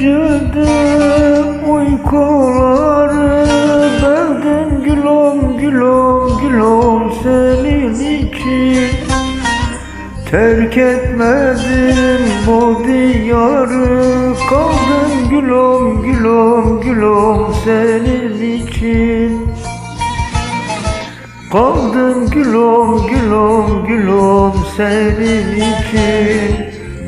gecede uykuları Benden gülüm gülüm gülüm senin için. Terk etmedim bu diyarı Kaldım gülüm gülüm gülüm senin için. Kaldım gülüm gülüm gülüm senin için.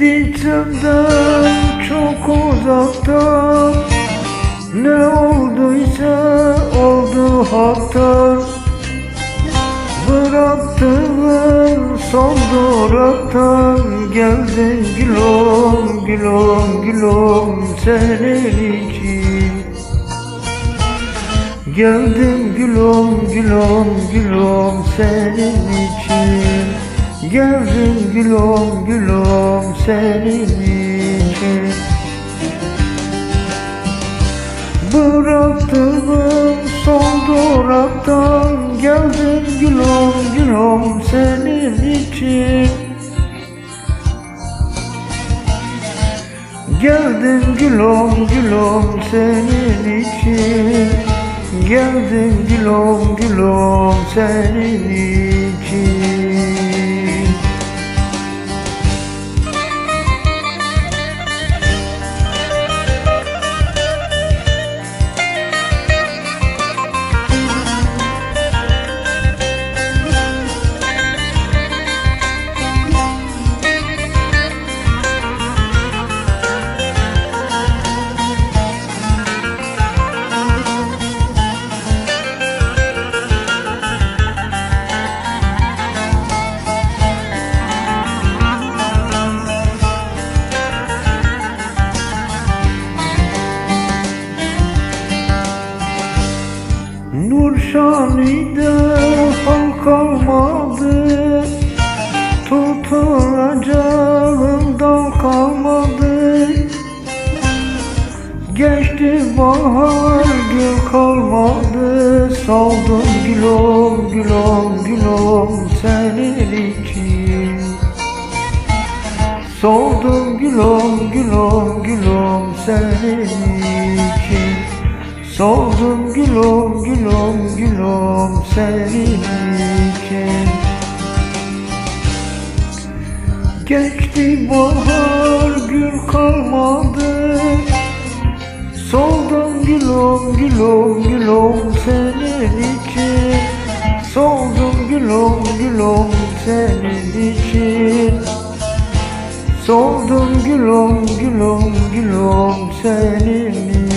Senden çok uzakta Ne olduysa oldu hatta Bıraktığın son duraktan Geldin gülüm gülüm gülüm senin için. Geldim gülüm gülüm gülüm senin için Geldim gülüm gülüm senin için. Bıraktığım son duraktan Geldim gülüm gülüm senin için. Geldim gülüm gülüm senin için. Geldim gülüm gülüm senin için Geçti bahar gül kalmadı Saldım gülüm gülüm gülüm senin için. Soldum gülüm gülüm gülüm senin için. Soldum gülüm gülüm gülüm senin için. Geçti bahar gül kalmadı gülüm gülüm senin için. Soldum gülüm gülüm senin için. Soldum gülüm gülüm gülüm senin için